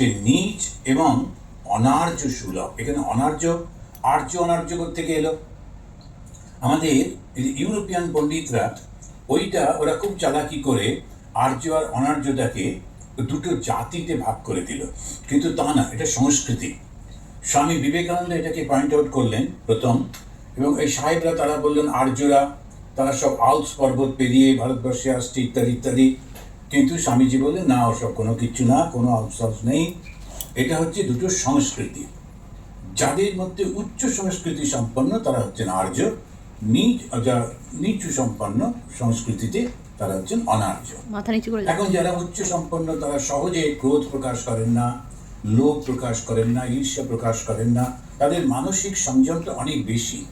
সে নিজ এবং অনার্য সুলভ। এখানে অনার্য, আর্য অনার্য থেকে এলো। আমাদের ইউরোপিয়ান পণ্ডিতরা, ওইটা ওরা খুব চালাকি করে আর্য আর অনার্যটাকে দুটো জাতিতে ভাগ করে দিল। কিন্তু তা না, এটা সংস্কৃতি। স্বামী বিবেকানন্দ এটাকে পয়েন্ট আউট করলেন প্রথম এবং এই সাহেবরা তারা বললেন আর্যরা, তারা সব আলস পর্বত পেরিয়ে ভারতবর্ষে আসছে, ইত্যাদি ইত্যাদি। কিন্তু স্বামীজি বললেন না ওসব কোনো কিছু না কোনো আলস নেই। এটা হচ্ছে দুটো সংস্কৃতি। যাদের মধ্যে উচ্চ সংস্কৃতি সম্পন্ন তারা হচ্ছেন আর্য নিচ যা নিচু সম্পন্ন সংস্কৃতিতে তারা হচ্ছেন অনার্য। এখন যারা উচ্চ সম্পন্ন তারা সহজে ক্রোধ প্রকাশ করেন না লোভ প্রকাশ করেন না ঈর্ষা প্রকাশ করেন না। তাদের মানসিক সংযমটা অনেক বেশি।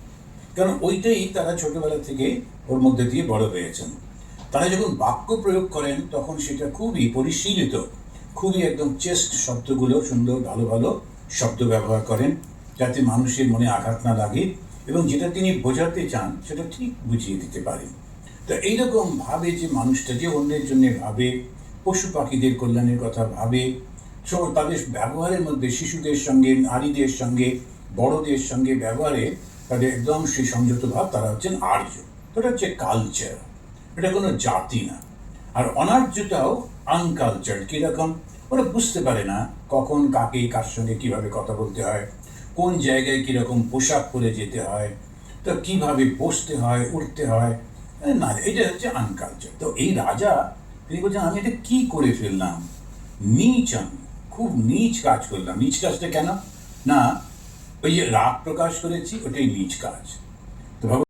কারণ ওইটাই তারা ছোটবেলা থেকে ওর মধ্যে দিয়ে বড় হয়েছেন। তারা যখন বাক্য প্রয়োগ করেন, তখন সেটা খুবই পরিশীলিত। খুবই একদম চেস্ট শব্দগুলো সুন্দর, ভালো ভালো শব্দ ব্যবহার করেন, যাতে মানুষের মনে আঘাত না লাগে এবং যেটা তিনি বোঝাতে চান, সেটা ঠিক বুঝিয়ে দিতে পারেন। তো এইরকম ভাবে যে মানুষটা, যে অন্যের জন্য ভাবে, পশু পাখিদের কল্যাণের কথা ভাবে তাদের ব্যবহারের মধ্যে, শিশুদের সঙ্গে, নারীদের সঙ্গে, বড়দের সঙ্গে ব্যবহারে তাদের একদম সেই সংযত ভাব তারা হচ্ছেন আর্য। এটা হচ্ছে কালচার এটা কোনো জাতি না। আর অনার্যটাও আনকালচার কীরকম? ওরা বুঝতে পারে না কখন কাকে কার সঙ্গে কীভাবে কথা বলতে হয়, কোন জায়গায় কীরকম পোশাক পরে যেতে হয়, তো কীভাবে বসতে হয়, উঠতে হয়। না, এটা হচ্ছে আনকালচার তো এই রাজা, তিনি বলছেন, আমি এটা কি করে ফেললাম? নিচ আমি, খুব নিচ কাজ করলাম। নিচ কাজটা কেন? না, ওই যে রাগ প্রকাশ করেছি, ওটাই নিচ কাজ। তো